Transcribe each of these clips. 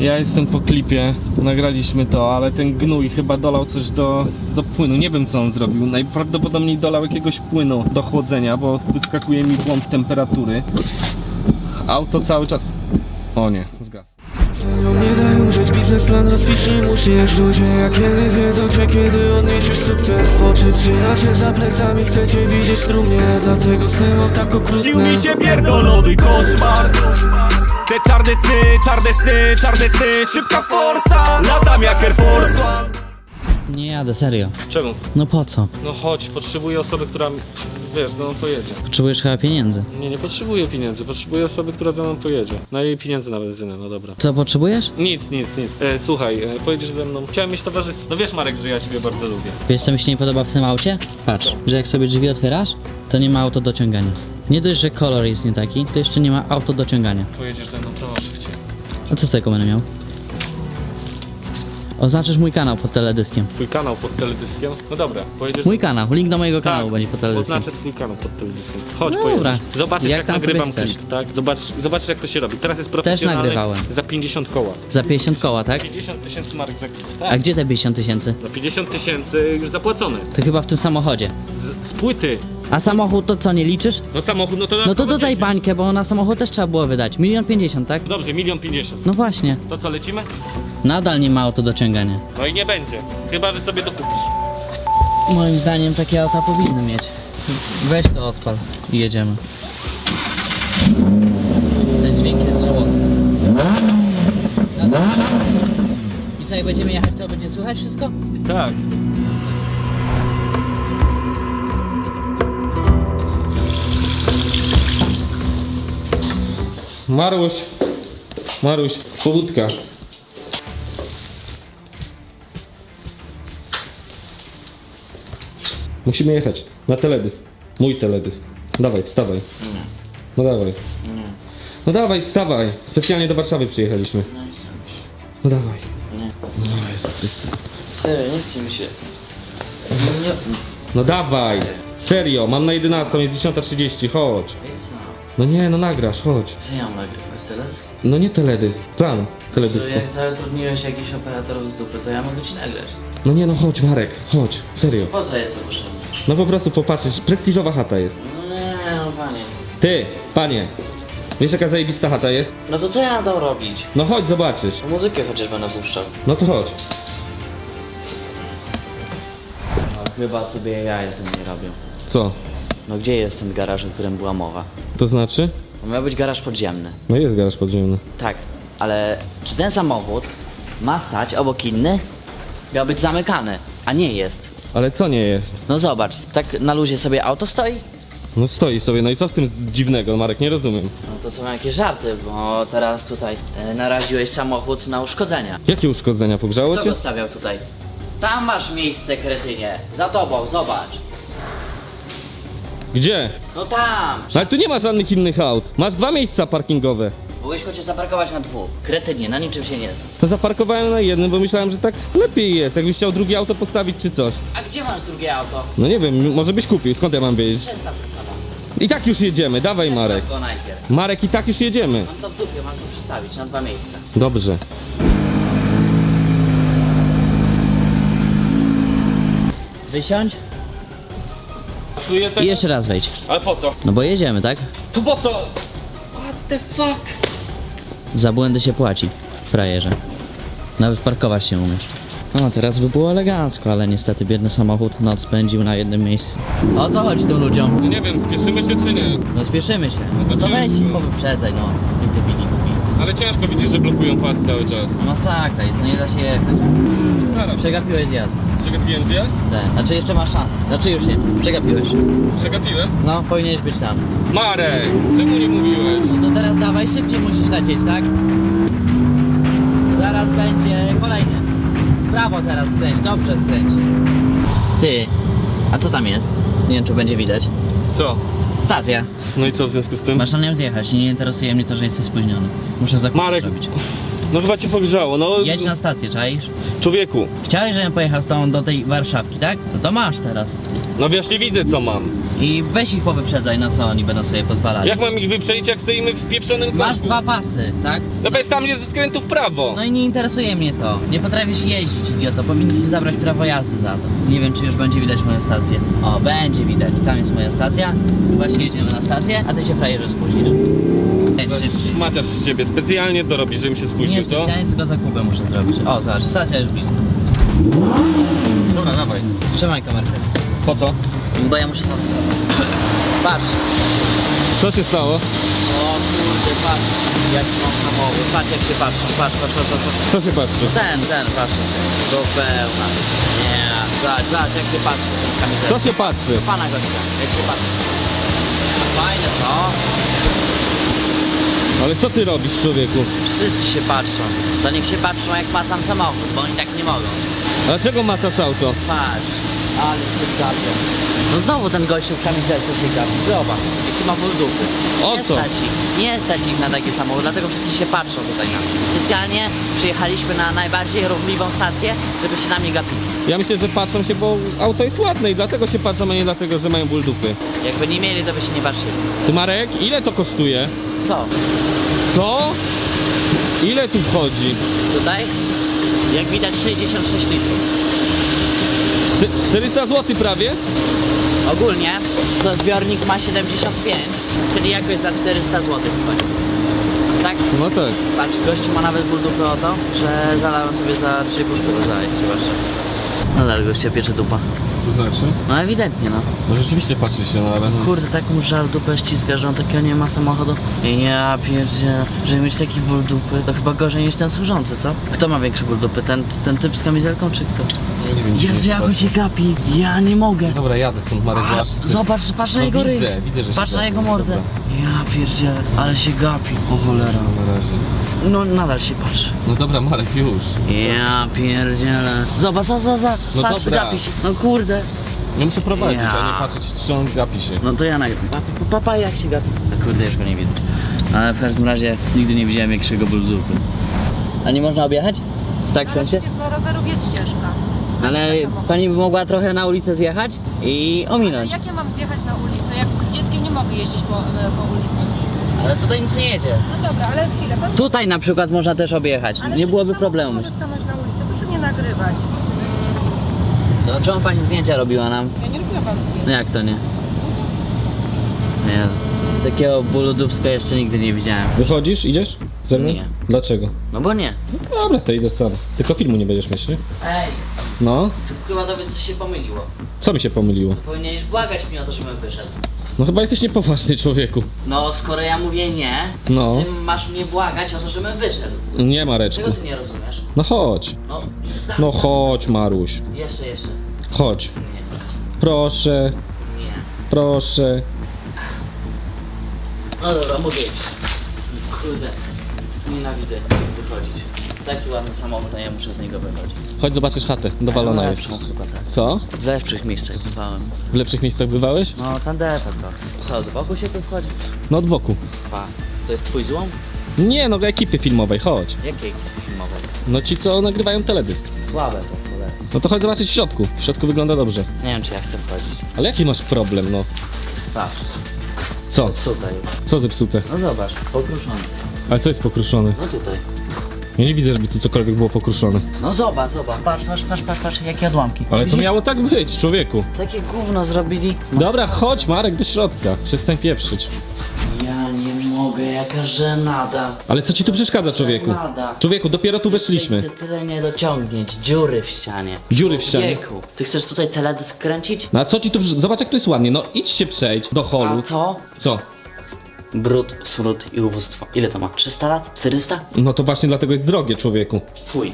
Ja jestem po klipie, nagraliśmy to, ale ten gnój chyba dolał coś do, do płynu. Nie wiem co on zrobił. Najprawdopodobniej dolał jakiegoś płynu do chłodzenia, bo wyskakuje mi błąd temperatury. Auto cały czas. O nie, zgasł. Nie daj użyć biznesplan, rozpicznij mu się jak ludzie Jak kiedy wiedzą cię, kiedy odniesiesz sukces w oczy Przyjaciel za plecami chcecie widzieć w trumnie Dlatego syno tak okrutne Śnił mi się pierdolony koszmar Te czarne sny, czarne sny, czarne sny Szybka forsa, latam jak Air Force One Nie jadę, serio. Czemu? No po co? No chodź, potrzebuję osoby, która wiesz, ze mną pojedzie. Potrzebujesz chyba pieniędzy. Nie, nie potrzebuję pieniędzy, potrzebuję osoby, która ze mną pojedzie. No i pieniędzy na benzynę, no dobra. Co potrzebujesz? Nic, nic, nic. E, słuchaj, e, pojedziesz ze mną. Chciałem mieć towarzystwo. No wiesz Marek, że ja ciebie bardzo lubię. Wiesz co mi się nie podoba w tym aucie? Patrz, że jak sobie drzwi otwierasz, to nie ma auto do ciągania. Nie dość, że kolor jest nie taki, to jeszcze nie ma auto do ciągania. Pojedziesz ze mną, proszę cię. A co z tego będę miał? Oznaczysz mój kanał pod teledyskiem. Twój kanał pod teledyskiem? No dobra, pojedziesz... Mój kanał, link do mojego Tak, kanału będzie pod teledyskiem. Oznaczę twój kanał pod teledyskiem. Chodź, No pojedziesz. dobra. Zobaczysz jak, Jak tam nagrywam chcesz. klip, tak? Zobacz, zobaczysz jak to się robi. Teraz jest profesjonalny. nagrywałem. Za 50 koła. Za 50 koła, tak? 50 tysięcy mark za klip. A Tak. gdzie te 50 tysięcy? Za 50 tysięcy już zapłacone. To chyba w tym samochodzie. Płyty. A samochód to co, nie liczysz? No samochód, no to... No to dodatkowo dodaj 10. bańkę, bo na samochód też trzeba było wydać. Milion pięćdziesiąt, tak? Dobrze, milion pięćdziesiąt. No właśnie. To co, lecimy? Nadal nie ma auto do ciągania. No i nie będzie. Chyba, że sobie to kupisz. Moim zdaniem takie auta powinny mieć. Weź to odpal i jedziemy. Ten dźwięk jest żałosny. I co, jak będziemy jechać, to będzie słychać wszystko? Tak. Maruś, Maruś, powódka. Musimy jechać na teledysk. Mój teledysk. Dawaj, wstawaj. No dawaj. No dawaj, wstawaj. Specjalnie do Warszawy przyjechaliśmy. No dawaj. No Jezu Chryste. Serio, nie chce mi się. No dawaj! Serio, mam na 11, jest 10.30, chodź. No nie, no nagrasz, chodź. Co ja mam nagrywać teraz? No nie teledysk, plan teledysku. zatrudniłeś jakichś operatorów z dupy, to ja mogę ci nagrać. No nie, no chodź Marek, chodź, serio. Po co jest to potrzebne? No po prostu popatrzysz, prestiżowa chata jest. No nie, no panie. Ty, panie, wiesz jaka zajebista chata jest? No to co ja mam tam robić? No chodź, zobaczysz. Muzykę chociaż będę puszczał. No to chodź. Chyba sobie ja jestem nie robią. Co? No gdzie jest ten garaż, o którym była mowa? To znaczy? To miał być garaż podziemny. No jest garaż podziemny. Tak, ale czy ten samochód ma stać obok inny? Miał być zamykany, a nie jest. Ale co nie jest? No zobacz, tak na luzie sobie auto stoi? No stoi sobie, no i co z tym dziwnego, Marek, nie rozumiem. No to są jakieś żarty, bo teraz tutaj e, naraziłeś samochód na uszkodzenia. Jakie uszkodzenia, pogrzało Kto cię? go stawiał tutaj? Tam masz miejsce, kretynie. Za tobą, zobacz. Gdzie? No tam. Ale tu nie ma żadnych innych aut. Masz dwa miejsca parkingowe. Mogłeś chociaż zaparkować na dwóch. Kretynie, na niczym się nie znam. To zaparkowałem na jednym, bo myślałem, że tak lepiej jest. Jakbyś chciał drugie auto postawić czy coś. A gdzie masz drugie auto? No nie wiem, może byś kupił, skąd ja mam wiedzieć? Przestaw samochód. I tak już jedziemy, dawaj Marek. Przestaw go najpierw. Marek, i tak już jedziemy. Mam to w dupie, mam to przestawić na dwa miejsca. Dobrze. Wysiądź I jeszcze raz wejdź. Ale po co? No bo jedziemy, tak? Tu po co? Za błędy się płaci, frajerze. Nawet parkować się umiesz. No teraz by było elegancko, ale niestety biedny samochód noc spędził na jednym miejscu. O co chodzi tym ludziom? No nie wiem, spieszymy się czy nie. No spieszymy się. No to ciężko. weź ich powyprzedzaj, no. Jak debili głupi. Ale ciężko widzisz, że blokują pas cały czas. Masakra jest, no nie da się jechać. Staram się. Przegapiłeś zjazd. Przegapiłem zjazd? Tak. Znaczy jeszcze masz szansę. Znaczy już nie. Przegapiłeś. Przegapiłem? No, powinieneś być tam. Marek, czemu nie mówiłeś? No to teraz dawaj, szybciej musisz lecieć, tak? Zaraz będzie kolejny. W Prawo teraz skręć, dobrze skręć. Ty, a co tam jest? Nie wiem, czy będzie widać. Co? Stacja. No i co w związku z tym? Masz na nią zjechać i nie interesuje mnie to, że jesteś spóźniony. Muszę zakupy Marek. zrobić. No chyba cię pogrzało, no Jedź na stację, czaisz? człowieku. Chciałeś, żebym pojechał z tobą do tej Warszawki, tak? No to masz teraz. No wiesz, nie widzę co mam. I weź ich powyprzedzaj, no co oni będą sobie pozwalali. Jak mam ich wyprzedzić, jak stoimy w pieprzonym Masz kątu? dwa pasy, tak? No bez tam jest ze skrętu w prawo. No i nie interesuje mnie to. Nie potrafisz jeździć, idioto. Powinni ci zabrać prawo jazdy za to. Nie wiem, czy już będzie widać moją stację. O, będzie widać. Tam jest moja stacja. Właśnie jedziemy na stację, a ty się frajerze spóźnisz. Maciasz z ciebie, specjalnie dorobisz, żebym się Nie spóźnił, co? specjalnie, tylko zakupy muszę zrobić. O, zobacz, stacja już blisko. Dobra, dawaj. Trzymaj kamerkę. Po co? Bo ja muszę stąd. Patrz. Co się stało? O kurde, patrz. Jaki mam samochód. Patrz jak się patrzą. Patrz, patrz, patrz, patrz. patrz. Co się patrzy? Ten, ten, patrz. Do pełna. Nie, zobacz, zobacz jak się patrzy ten kamizelek. Co się patrzy? Pana gościa, jak się patrzy. Fajne, co? Ale co ty robisz, człowieku? Wszyscy się patrzą. To niech się patrzą jak macam samochód, bo oni tak nie mogą. Dlaczego macasz auto? Patrz, ale się gapią. No znowu ten gościu w kamizelce się gapi. Zobacz, jaki ma ból dupy. O nie co? stać ich, nie stać ich na taki samochód, dlatego wszyscy się patrzą tutaj na mnie. Specjalnie przyjechaliśmy na najbardziej ruchliwą stację, żeby się na mnie gapili. Ja myślę, że patrzą się, bo auto jest ładne i dlatego się patrzą, a nie dlatego, że mają ból dupy. Jakby nie mieli, to by się nie patrzyli. Ty Marek, ile to kosztuje? Co? Co? Ile tu wchodzi? Tutaj? Jak widać 66 litrów. Ty- 400 zł prawie? Ogólnie to zbiornik ma 75, czyli jakoś za 400 zł wchodzi. Tak? No tak. Patrz, gościu ma nawet ból dupy o to, że zalałem sobie za 3,5 stówy za zobaczcie. Nadal gościa piecze dupa. To znaczy? No ewidentnie no. No rzeczywiście patrzy się na ale... Kurde, tak mu żal dupę ściska, że on takiego nie ma samochodu. Ja pierdzie, żeby mieć taki ból dupy, to chyba gorzej niż ten służący, co? Kto ma większy ból dupy, ten, ten typ z kamizelką czy kto? Nie wiem, Jezu, jak on się gapi, ja nie mogę. Dobra, jadę stąd Marek, A, zobacz, patrz na No jego ryj. widzę, widzę, że się Patrz na gapi. jego mordę. Dobra. Ja pierdzielę, ale się gapi. O cholera. Na razie. No nadal się patrzy. No dobra Marek, już. Ja pierdzielę. Zobacz, za, za, za. No Patrz, dobra. gapi się. No kurde. Ja muszę prowadzić, Ja. a nie patrzeć, czy on gapi się. No to ja nagram. Papa, papa jak się gapi. A kurde, już go nie widzę. Ale w każdym razie nigdy nie widziałem większego dupy. A nie można objechać? Tak w Ale sensie? przecież dla rowerów jest ścieżka. Ale pani by mogła trochę na ulicę zjechać i Ale ominąć. jak ja mam zjechać na ulicę? Jak z dzieckiem nie mogę jeździć po, e, po ulicy. Ale tutaj nic nie jedzie. No dobra, ale chwilę. Pan... Tutaj na przykład można też objechać. Ale Nie byłoby problemu. może stanąć na ulicy, proszę nie nagrywać. To czemu pani zdjęcia robiła nam? Ja nie robiłam wam zdjęć. No jak to nie? Nie. Takiego bólu dupska jeszcze nigdy nie widziałem. Wychodzisz, idziesz? Ze mną? Nie. Dlaczego? No bo nie. Dobra, to idę sam. Tylko filmu nie będziesz mieć, nie? Ej, No, tu chyba tobie coś się pomyliło. co mi się pomyliło? Powinieneś błagać mnie o to, żebym wyszedł. No chyba jesteś niepoważny człowieku. No, skoro ja mówię nie, No. ty masz mnie błagać o to, żebym wyszedł. Nie Mareczku. Czego ty nie rozumiesz? No chodź. No, tak. No chodź Maruś. Jeszcze, jeszcze. Chodź. Nie, Proszę, nie. proszę. No dobra, mogę iść. Kurde, nienawidzę wychodzić. Taki ładny samochód, a ja muszę z niego wychodzić. Chodź zobaczysz chatę. Dowalona jest. chyba tak. Co? W lepszych miejscach bywałem. W lepszych miejscach bywałeś? No, tandeta trochę. Co, od boku się tu wchodzi? No od boku. Pa. To jest twój złom? Nie, no do ekipy filmowej, chodź. Jakiej filmowej? No ci co nagrywają teledysk. Słabe to, cholera. No to chodź zobaczyć w środku. W środku wygląda dobrze. Nie wiem, czy ja chcę wchodzić. Ale jaki masz problem, no? Patrz, Co? tutaj. Co zepsute? No zobacz, pokruszony. Ale co jest pokruszone? No tutaj. Ja nie widzę, żeby tu cokolwiek było pokruszone. No zobacz, zobacz. Patrz, patrz, patrz, patrz, patrz jakie odłamki. Ale to Widzisz? miało tak być, człowieku. Takie gówno zrobili. Dobra, chodź Marek do środka. Przestań pieprzyć. Ja nie mogę, jaka żenada. Ale co ci tu przeszkadza, człowieku? Żenada. Człowieku, dopiero tu weszliśmy. Chcę tyle nie dociągnięć. Dziury w ścianie. Dziury w ścianie. Człowieku, Ty chcesz tutaj teledysk kręcić? No a co ci tu... Zobacz jak to jest ładnie. No idź się przejdź do A holu. to? Co? Brud, smród i ubóstwo. Ile to ma? 300 lat? 400? No to właśnie dlatego jest drogie, człowieku. Fuj.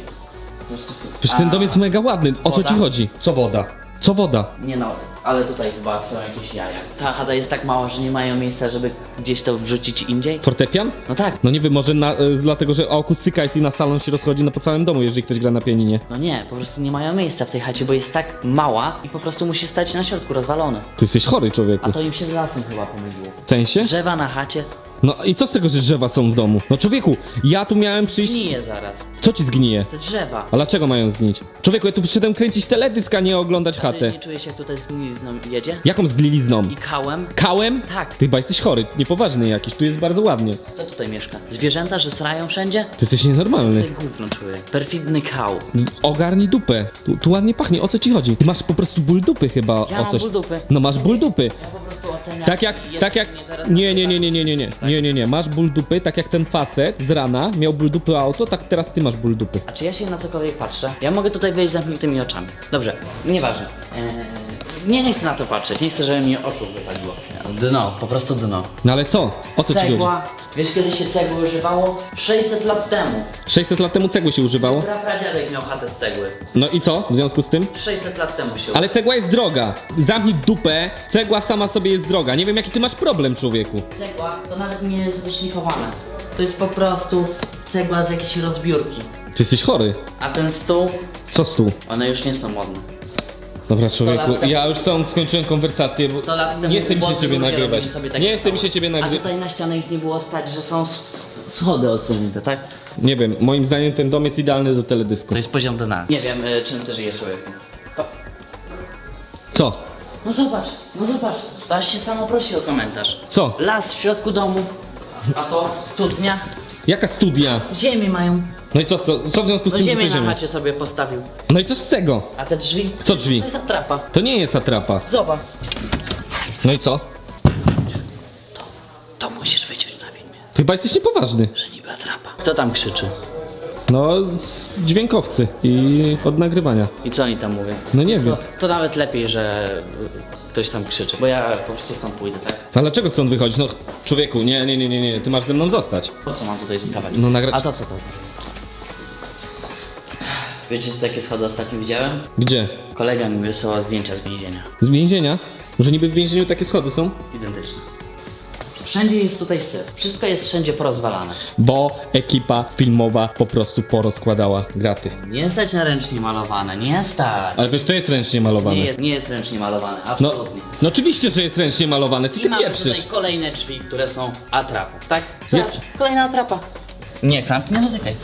Po prostu fuj. Przecież ten dom jest mega ładny. O co Woda? ci chodzi? Co woda? Co woda? Nie no, ale tutaj chyba są jakieś jaja. Ta chata jest tak mała, że nie mają miejsca, żeby gdzieś to wrzucić indziej? Fortepian? No tak. No nie wiem, może na, y, dlatego, że akustyka jest i na salon się rozchodzi no po całym domu, jeżeli ktoś gra na pianinie. No nie, po prostu nie mają miejsca w tej chacie, bo jest tak mała i po prostu musi stać na środku rozwalone. Ty jesteś chory, człowieku. A to im się z lasem chyba pomyliło. W sensie? Drzewa na chacie No i co z tego, że drzewa są w domu? No człowieku, ja tu miałem przyjść... Gnije zaraz. Co ci zgnije? Te drzewa. A dlaczego mają zgnić? Człowieku, ja tu przyszedłem kręcić teledysk, a nie oglądać Ty chatę. nie czujesz jak tutaj z gnilizną jedzie? Jaką zgnilizną? I kałem? Kałem? Tak. Ty chyba jesteś chory, niepoważny jakiś, tu jest bardzo ładnie. Kto tutaj mieszka? Zwierzęta, że srają wszędzie? Ty jesteś nienormalny. Ty gówno czuję. Perfidny kał. Ogarnij dupę. Tu, tu ładnie pachnie, o co ci chodzi? Ty masz po prostu ból dupy chyba, Ja o mam coś. ból dupy. No masz ból dupy. Ja po prostu oceniam. Tak jak, jeden tak jak, mnie teraz nie, nie, nie, nie, nie, nie, nie, tak? nie, nie, nie, masz ból dupy, tak jak ten facet z rana miał ból dupy auto, tak teraz ty masz ból dupy. A czy ja się na cokolwiek patrzę? Ja mogę tutaj wejść z zamkniętymi oczami. Dobrze, nieważne. Eee, nie, nie chcę na to patrzeć, nie chcę, żeby mi oczu wypaliło. Dno, po prostu dno. No ale co? O co ci chodzi? Cegła. Wiesz kiedy się cegły używało? 600 lat temu. 600 lat temu cegły się używało? Pra pradziadek miał chatę z cegły. No i co w związku z tym? 600 lat temu się Ale cegła jest droga. Zamknij dupę, cegła sama sobie jest droga. Nie wiem jaki ty masz problem, człowieku. Cegła to nawet nie jest wyszlifowane. To jest po prostu cegła z jakiejś rozbiórki. Ty jesteś chory. A ten stół, Co stół? one już nie są modne. Dobra, lat człowieku, temu- ja już tą skończyłem konwersację, bo 100 lat temu nie chce mi się ciebie ludzie nagrywać. robili sobie takie Nie chce mi się ciebie A nagrywać. tutaj na ścianę ich nie było stać, że są s- schody odsunięte, tak? Nie wiem, moim zdaniem ten dom jest idealny do teledysku. To jest poziom dna. Nie wiem, y, czym ty żyjesz człowieku. Co? No zobacz, no zobacz. To aż się samo prosi o komentarz. Co? Las w środku domu, a to studnia. Jaka studia? Ziemi mają. No i co, co, co w związku z No tym, że ziemię to na ziemia? chacie sobie postawił. No i co z tego? A te drzwi? Co drzwi? To jest atrapa. To nie jest atrapa. Zobacz. No i co? To musisz wyciąć na filmie, Ty chyba jesteś niepoważny. że niby atrapa. Kto tam krzyczy? No, z dźwiękowcy i od nagrywania. I co oni tam mówią? No nie wiem. To, to nawet lepiej, że y, ktoś tam krzyczy, bo ja po prostu stąd pójdę, tak? A dlaczego stąd wychodzić? No, człowieku, nie, nie, nie, nie, nie, ty masz ze mną zostać. Po co mam tutaj zostawać? No nagra- A to co to? Wiecie, co takie schody ostatnio widziałem? Gdzie? Kolega mi wysyłał zdjęcia z więzienia. Z więzienia? Może niby w więzieniu takie schody są? Identyczne. Wszędzie jest tutaj syf. Wszystko jest wszędzie porozwalane. Bo ekipa filmowa po prostu porozkładała graty. Nie stać na ręcznie malowane, nie stać. Ale wiesz, to jest ręcznie malowane. Nie jest, nie jest ręcznie malowane, No, absolutnie. no oczywiście, że jest ręcznie malowane, co I ty mamy pieprzysz? tutaj kolejne drzwi, które są atrapą, tak? Zobacz, kolejna atrapa. Nie, klamki nie dotykaj.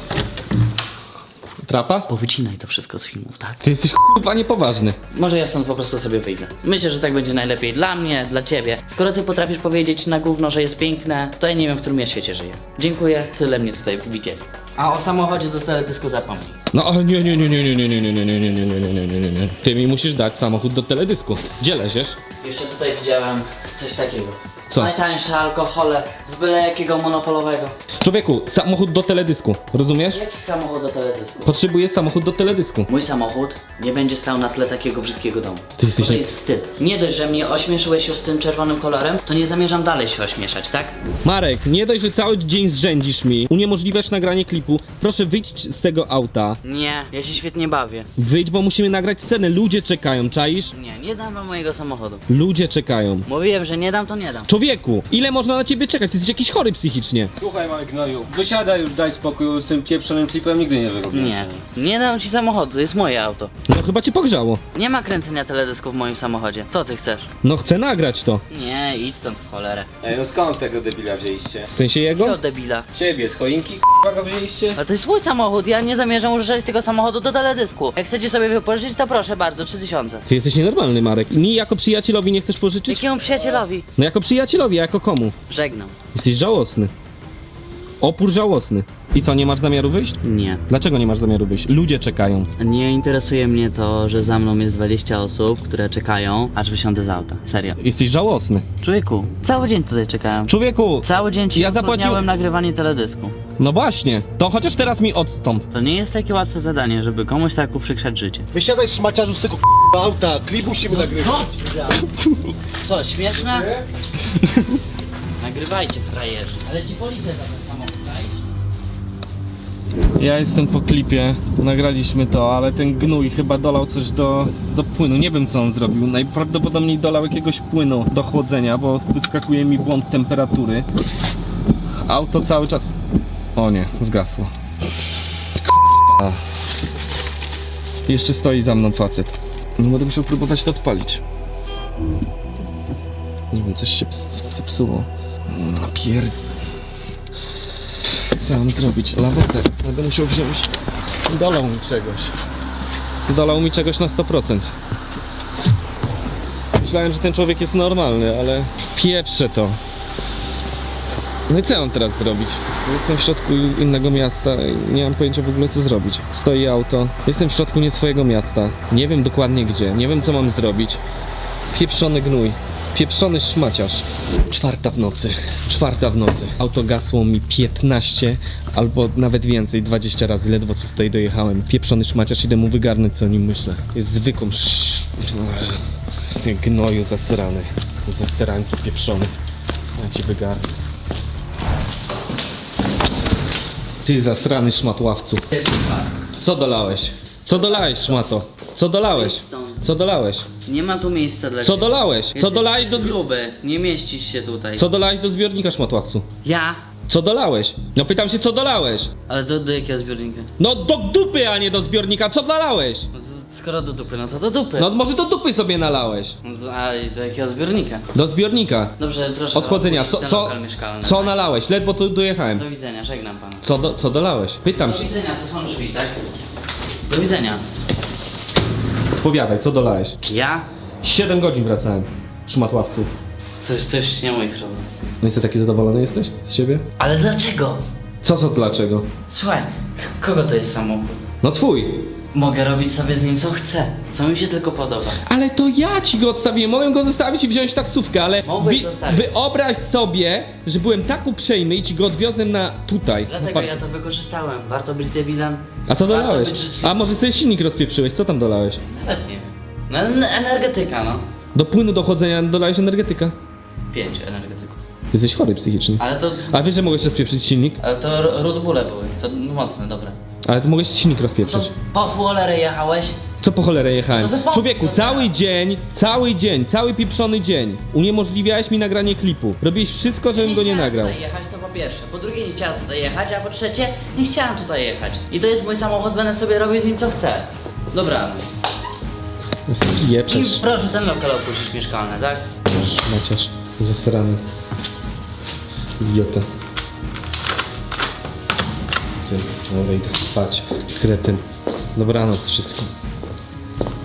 Trapa? Bo wycinaj to wszystko z filmów, tak? Ty jesteś chyba niepoważny. Może ja stąd po prostu sobie wyjdę. Myślę, że tak będzie najlepiej dla mnie, dla ciebie. Skoro ty potrafisz powiedzieć na gówno, że jest piękne, to ja nie wiem, w którym ja świecie żyję. Dziękuję, tyle mnie tutaj widzieli. A o samochodzie do teledysku zapomnij. No ale nie, nie, nie, nie, nie, nie, nie, nie, nie, nie, nie, nie, nie, nie, nie, nie, nie. Ty mi musisz dać samochód do teledysku. Gdzie leziesz? Jeszcze tutaj widziałem coś takiego. Co? Najtańsze alkohole z byle jakiego monopolowego. Człowieku, samochód do teledysku, rozumiesz? Jaki samochód do teledysku? Potrzebuję samochód do teledysku. Mój samochód nie będzie stał na tle takiego brzydkiego domu. Ty jesteś to nie- jest wstyd. Nie dość, że mnie ośmieszyłeś się z tym czerwonym kolorem, to nie zamierzam dalej się ośmieszać, tak? Marek, nie dość, że cały dzień zrzędzisz mi, uniemożliwiasz nagranie klipu, proszę wyjdź z tego auta. Nie, ja się świetnie bawię. Wyjdź, bo musimy nagrać scenę, ludzie czekają, czaisz? Nie, nie dam wam mojego samochodu. Ludzie czekają. Mówiłem, że nie dam, to nie dam. Człowieku, ile można na ciebie czekać? Ty jesteś jakiś chory psychicznie. Słuchaj mały gnoju, wysiadaj już, daj spokój z tym pieprzonym klipem, nigdy nie wyrobię. Nie, nie dam ci samochodu, to jest moje auto. No chyba cię pogrzało. Nie ma kręcenia teledysku w moim samochodzie. Co ty chcesz? No chcę nagrać to. Nie, idź stąd w cholerę. Ej, no skąd tego debila wzięliście? W sensie Do jego? debila. Ciebie, z choinki k***a go wzięliście? A to jest mój samochód, ja nie zamierzam używać tego samochodu do teledysku. Jak chcecie sobie wypożyczyć, to proszę bardzo, 3000. Ty jesteś nienormalny, Marek. I mi jako przyjacielowi nie chcesz pożyczyć? Jakiemu przyjacielowi? No jako przyjacielowi, a jako komu? Żegnam. Jesteś żałosny. Opór żałosny. I co, nie masz zamiaru wyjść? Nie. Dlaczego nie masz zamiaru wyjść? Ludzie czekają. Nie interesuje mnie to, że za mną jest 20 osób, które czekają, aż wysiądę z auta. Serio. Jesteś żałosny. Człowieku, cały dzień tutaj czekałem. Człowieku! Cały dzień ci Ja ja zapłaciłem- nagrywanie teledysku. No właśnie, to chociaż teraz mi odstąp. To nie jest takie łatwe zadanie, żeby komuś tak uprzykrzać życie. Wysiadaj szmaciarzu z tego k***a auta, klip musimy nagrywać. Co, śmieszne? Nagrywajcie, frajerzy. Ale ci policzę za ten samochód, czaisz? Ja jestem po klipie, nagraliśmy to, ale ten gnój chyba dolał coś do, do płynu. Nie wiem co on zrobił. Najprawdopodobniej dolał jakiegoś płynu do chłodzenia, bo wyskakuje mi błąd temperatury. Auto cały czas. O nie, zgasło. K***a. Jeszcze stoi za mną facet. No będę musiał próbować to odpalić. Nie wiem, coś się ps- zepsuło. Napier... Co mam zrobić? Lawetę. Będę musiał wziąć. Dolał mi czegoś. Dolał mi czegoś na 100%. Myślałem, że ten człowiek jest normalny, ale pieprzę to. No i co ja mam teraz zrobić? Jestem w środku innego miasta nie mam pojęcia w ogóle co zrobić. Stoi auto, jestem w środku nie swojego miasta. Nie wiem dokładnie gdzie, nie wiem co mam zrobić. Pieprzony gnój. Pieprzony szmaciarz. Czwarta w nocy. Czwarta w nocy. Auto gasło mi 15 albo nawet więcej, 20 razy, ledwo co tutaj dojechałem. Pieprzony szmaciarz, idę mu wygarnąć co o nim myślę. Jest zwykłą sz... Gnoju zasrany. Zasrańcu pieprzony. Ja ci wygarnę. Ty zasrany szmatławcu. Co dolałeś? Co dolałeś szmato? Co dolałeś? Co dolałeś? Nie ma tu miejsca dla Co ciebie. dolałeś? Co Jesteś dolałeś do... gruby, nie mieścisz się tutaj. Co dolałeś do zbiornika szmatławcu? Ja? Co dolałeś? No pytam się co dolałeś? Ale do, do jakiego zbiornika? No do dupy, a nie do zbiornika, co dolałeś? Skoro do dupy, no to do dupy. No może do dupy sobie nalałeś. No A i do jakiego zbiornika? Do zbiornika. Dobrze, proszę Odchłodzenia. opuścić Co, ten co, lokal mieszkalny. co nalałeś? Ledwo tu dojechałem. Do widzenia, żegnam pana. Co, do, co dolałeś? Pytam Do się. widzenia, to są drzwi, tak? Do widzenia. Odpowiadaj, co dolałeś? Ja? 7 godzin wracałem. Szmatławcu. Coś, coś nie mój problem. No i co, taki zadowolony jesteś z siebie? Ale dlaczego? Co, co, dlaczego? Słuchaj, k- kogo to jest samochód? No twój. Mogę robić sobie z nim co chcę, co mi się tylko podoba. Ale to ja ci go odstawiłem, mogłem go zostawić i wziąć taksówkę, ale Mogłeś zostawić. wyobraź sobie, że byłem tak uprzejmy i ci go odwiozłem na tutaj. Dlatego ja to wykorzystałem. Warto być debilem. A co Warto dolałeś? być życzliwym. A może sobie silnik rozpieprzyłeś? Co tam dolałeś? Nawet nie wiem. No, en- energetyka, no. Do płynu do chłodzenia dolałeś energetyka. Pięć energetyków. Jesteś chory psychicznie. Ale to... A wiesz, że mogłeś rozpieprzyć silnik? Ale to rudbule były. To mocne, dobre. Ale ty mogłeś silnik To rozpieprzyć. po cholerę jechałeś? Co po cholerę jechałem? No to wypomnij Człowieku, to cały dzień, cały dzień, cały pieprzony dzień uniemożliwiałeś mi nagranie klipu. Robiłeś wszystko, żebym go nie chciałem nagrał. tutaj jechać, to po pierwsze. Po drugie, nie chciałem tutaj jechać, a po trzecie, nie chciałem tutaj jechać. I to jest mój samochód, będę sobie robił z nim co chcę. Dobranoc. I Jeprzesz, proszę ten lokal opuścić mieszkalny, tak? Maciasz, zasrany. Idiota. Dobra, idę spać. Kretyn. Dobranoc wszystkim.